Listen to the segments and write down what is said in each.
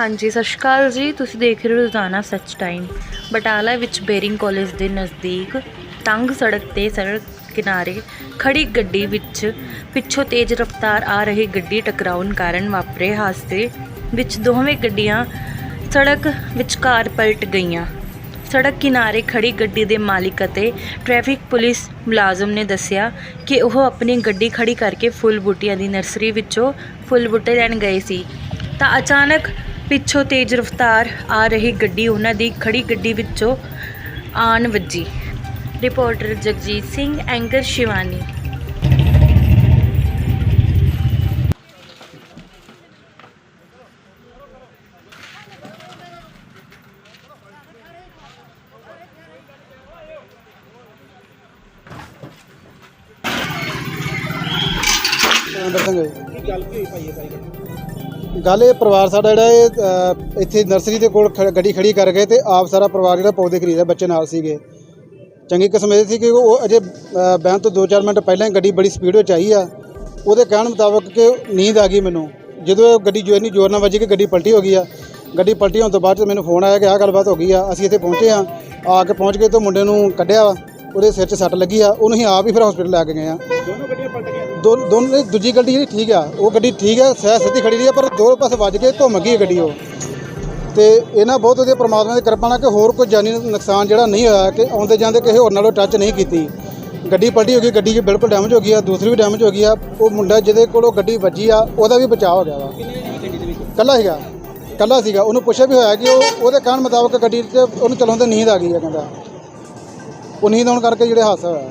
ਹਾਂਜੀ, ਸਤਿ ਸ਼੍ਰੀ ਅਕਾਲ ਜੀ। ਤੁਸੀਂ ਦੇਖ ਰਹੇ ਹੋ ਰੋਜ਼ਾਨਾ ਸੱਚ ਟਾਈਮ। ਬਟਾਲਾ ਵਿੱਚ ਬੇਰਿੰਗ ਕਾਲਜ ਦੇ ਨਜ਼ਦੀਕ ਤੰਗ ਸੜਕ ਤੇ ਸੜਕ ਕਿਨਾਰੇ ਖੜੀ ਗੱਡੀ ਵਿੱਚ ਪਿੱਛੋਂ ਤੇਜ਼ ਰਫ਼ਤਾਰ ਆ ਰਹੀ ਗੱਡੀ ਟਕਰਾਉਣ ਕਾਰਨ ਵਾਪਰੇ ਹਾਦਸੇ ਵਿੱਚ ਦੋਵੇਂ ਗੱਡੀਆਂ ਸੜਕ ਵਿਚਕਾਰ ਪਲਟ ਗਈਆਂ। ਸੜਕ ਕਿਨਾਰੇ ਖੜੀ ਗੱਡੀ ਦੇ ਮਾਲਿਕ ਅਤੇ ਟ੍ਰੈਫਿਕ ਪੁਲਿਸ ਮੁਲਾਜ਼ਮ ਨੇ ਦੱਸਿਆ ਕਿ ਉਹ ਆਪਣੀ ਗੱਡੀ ਖੜੀ ਕਰਕੇ ਫੁੱਲ ਬੂਟੀਆਂ ਦੀ ਨਰਸਰੀ ਵਿੱਚੋਂ ਫੁੱਲ ਬੂਟੇ ਲੈਣ ਗਏ ਸੀ। ਤਾਂ ਅਚਾਨਕ ਪਿੱਛੋਂ ਤੇਜ਼ ਰਫ਼ਤਾਰ ਆ ਰਹੀ ਗੱਡੀ ਉਹਨਾਂ ਦੀ ਖੜੀ ਗੱਡੀ ਵਿੱਚੋਂ ਆਣ ਵੱਜੀ। Reporter Jagjit Singh anchor Shivani. ਅੰਦਰ ਸਿੰਘ ਕੀ ਗੱਲ ਕੀ ਹੋਈ ਭਾਈ। ਗੱਲ ਇਹ ਪਰਿਵਾਰ ਸਾਡਾ ਜਿਹੜਾ ਇਹ ਅ, ਇੱਥੇ ਨਰਸਰੀ ਦੇ ਕੋਲ ਖ- ਗੱਡੀ ਖੜੀ ਕਰ ਗਏ ਤੇ ਆਪ ਸਾਰਾ ਪਰਿਵਾਰ ਜਿਹੜਾ ਪੌਦੇ ਖਰੀਦਦਾ ਬੱਚੇ ਨਾਲ ਸੀਗੇ। ਚੰਗੀ ਕਿਸਮ ਇਹ ਸੀ ਕਿ ਉਹ ਅਜੇ ਅ, ਬਹਿਣ ਤੋਂ 2-4 ਮਿੰਟ ਪਹਿਲਾਂ ਹੀ ਗੱਡੀ ਬੜੀ ਸਪੀਡ ਵਿੱਚ ਆਈ ਆ। ਉਹਦੇ ਕਹਿਣ ਮੁਤਾਬਕ ਕਿ ਨੀਂਦ ਆ ਗਈ ਮੈਨੂੰ। ਜਦੋਂ ਇਹ ਗੱਡੀ ਜੋ ਇੰਨੀ ਜ਼ੋਰ ਨਾਲ ਵੱਜੀ ਕਿ ਗੱਡੀ ਪਲਟੀ ਹੋ ਗਈ ਆ। ਗੱਡੀ ਪਲਟੀ ਹੋਣ ਤੋਂ ਬਾਅਦ 'ਚ ਮੈਨੂੰ ਫੋਨ ਆਇਆ ਕਿ ਆਹ ਗੱਲਬਾਤ ਹੋ ਗਈ ਆ। ਅਸੀਂ ਇੱਥੇ ਪਹੁੰਚੇ ਆ। ਆ ਕੇ ਪਹੁੰਚ ਕੇ ਤੋਂ ਮੁੰਡੇ ਨੂੰ ਕੱਢਿਆ ਵਾ। ਉਹਦੇ ਸਿਰ 'ਚ ਸੱਟ ਲੱਗੀ ਆ। ਉਹਨੂੰ ਅਸੀਂ ਆਪ ਹੀ ਫਿਰ ਹਸਪੀਟਲ ਲੈ ਕੇ ਗਏ ਆ। ਦੋਨੋਂ ਗੱਡੀਆਂ ਪਲਟ ਗਈਆਂ? ਦੋਨੋਂ ਦੂਜੀ ਗੱਡੀ ਜਿਹੜੀ ਠੀਕ ਆ, ਉਹ ਗੱਡੀ ਠੀਕ ਆ, ਸਹਿ ਸਿੱਧੀ ਖੜੀ ਰਹੀ ਆ, ਪਰ ਦੋ ਪਾਸੇ ਵੱਜ ਕੇ ਘੁੰਮ ਗਈ ਗੱਡੀ ਉਹ। ਤੇ ਇਹਨਾਂ ਬਹੁਤ ਵਧੀਆ ਪ੍ਰਮਾਤਮਾ ਦੀ ਕਿਰਪਾ ਨਾਲ ਕਿ ਹੋਰ ਕੋਈ ਜਾਨੀ ਨੁਕਸਾਨ ਜਿਹੜਾ ਨਹੀਂ ਹੋਇਆ, ਕਿ ਆਉਂਦੇ ਜਾਂਦੇ ਕਿਸੇ ਹੋਰ ਨਾਲੋਂ ਟੱਚ ਨਹੀਂ ਕੀਤੀ। ਗੱਡੀ ਪਲਟੀ ਹੋ ਗਈ, ਗੱਡੀ 'ਚ ਬਿਲਕੁਲ ਡੈਮੇਜ ਹੋ ਗਈ ਆ, ਦੂਸਰੀ ਵੀ ਡੈਮੇਜ ਹੋ ਗਈ ਆ, ਉਹ ਮੁੰਡਾ ਜਿਹਦੇ ਕੋਲੋਂ ਗੱਡੀ ਵੱਜੀ ਆ, ਉਹਦਾ ਵੀ ਬਚਾਅ ਹੋ ਗਿਆ ਵਾ। ਕੱਲਾ ਸੀਗਾ ਕੱਲਾ ਸੀਗਾ, ਉਹਨੂੰ ਪੁੱਛਿਆ ਵੀ ਹੋਇਆ ਕਿ ਉਹ ਉਹਦੇ ਕਹਿਣ ਮੁਤਾਬਕ ਗੱਡੀ 'ਚ ਉਹਨੂੰ ਚਲਾਉਂਦੇ ਨੀਂਦ ਆ ਗਈ ਆ ਕਹਿੰਦਾ। ਉਹ ਨੀਂਦ ਆਉਣ ਕਰਕੇ ਜਿਹੜੇ ਹਾਦਸਾ ਹੋਇਆ।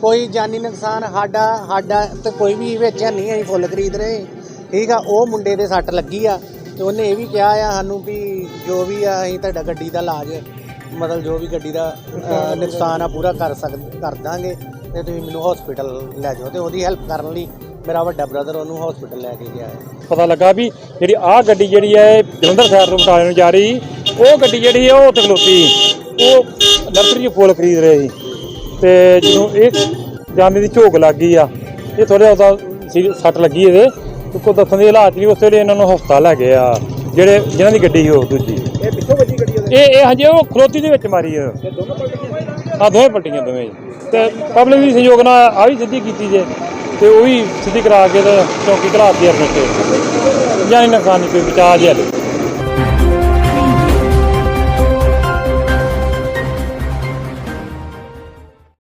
ਕੋਈ ਜਾਨੀ ਨੁਕਸਾਨ ਸਾਡਾ ਸਾਡਾ ਤੇ ਕੋਈ ਵੀ ਵਿੱਚ ਨਹੀਂ ਅਸੀਂ ਫੁੱਲ ਖਰੀਦ ਰਹੇ। ਠੀਕ ਆ ਉਹ ਮੁੰਡੇ ਦੇ ਸੱਟ ਲੱਗੀ ਆ ਤੇ ਉਹਨੇ ਇਹ ਵੀ ਕਿਹਾ ਆ ਸਾਨੂੰ ਵੀ ਜੋ ਵੀ ਆ ਅਸੀਂ ਤੁਹਾਡਾ ਗੱਡੀ ਦਾ ਇਲਾਜ ਮਤਲਬ ਜੋ ਵੀ ਗੱਡੀ ਦਾ ਅ, ਨੁਕਸਾਨ ਆ ਪੂਰਾ ਕਰ ਸਕ ਕਰ ਦਾਂਗੇ ਤੇ ਤੁਸੀਂ ਮੈਨੂੰ ਹਸਪੀਟਲ ਲੈ ਜਾਓ ਤੇ ਉਹਦੀ ਹੈਲਪ ਕਰਨ ਲਈ ਮੇਰਾ ਵੱਡਾ ਬ੍ਰਦਰ ਉਹਨੂੰ ਹਸਪੀਟਲ ਲੈ ਕੇ ਗਿਆ। ਹੈ ਪਤਾ ਲੱਗਾ ਵੀ ਜਿਹੜੀ ਆਹ ਗੱਡੀ ਜਿਹੜੀ ਹੈ ਇਹ ਜਲੰਧਰ ਸਾਈਡ ਤੋਂ ਬਟਾਲੇ ਨੂੰ ਜਾ ਰਹੀ ਸੀ ਉਹ ਗੱਡੀ ਜਿਹੜੀ ਹੈ ਉਹ ਉੱਥੇ ਖਲੋਤੀ। ਉਹ ਨਰਸਰੀ 'ਚ ਫੁੱਲ ਖਰੀਦ ਰਹੇ ਸੀ। ਤੇ ਜਦੋਂ ਇਹ ਜਾਂਦੇ ਦੀ ਝੋਕ ਲੱਗ ਗਈ ਆ ਇਹ ਥੋੜਾ ਉਹਦਾ ਸੱਟ ਲੱਗੀ ਇਹਦੇ। ਕੋ ਦੱਸਣ ਦੀ ਹਾਲਾਤ ਨਹੀਂ ਉਸ ਵੇਲੇ ਇਹਨਾਂ ਨੂੰ ਹਸਪਤਾਲ ਲੈ ਗਏ ਆ ਜਿਹੜੇ ਜਿਨ੍ਹਾਂ ਦੀ ਗੱਡੀ ਸੀ ਉਹ ਦੂਜੀ। ਇਹ ਪਿੱਛੋਂ ਵੱਜੀ ਗੱਡੀ ਇਹ ਇਹ ਹਜੇ ਉਹ ਖਲੋਤੀ ਦੇ ਵਿੱਚ ਮਾਰੀ ਆ। ਆ ਦੋਵੇਂ ਪਲਟੀਆਂ ਦੋਵੇਂ ਜੀ। ਤੇ ਪਬਲਿਕ ਦੀ ਸਹਿਯੋਗ ਨਾਲ ਆ ਵੀ ਸਿੱਧੀ ਕੀਤੀ ਜੇ ਤੇ ਉਹ ਵੀ ਸਿੱਧੀ ਕਰਾ ਕੇ ਤੇ ਚੌਂਕੀ ਘਲਾ ਦਿੱਤੀ ਅਰਨਟ ਤੇ। ਜਾਨੀ ਨੁਕਸਾਨ ਨਹੀਂ ਕੋਈ ਬਚਾ ਜਿਆ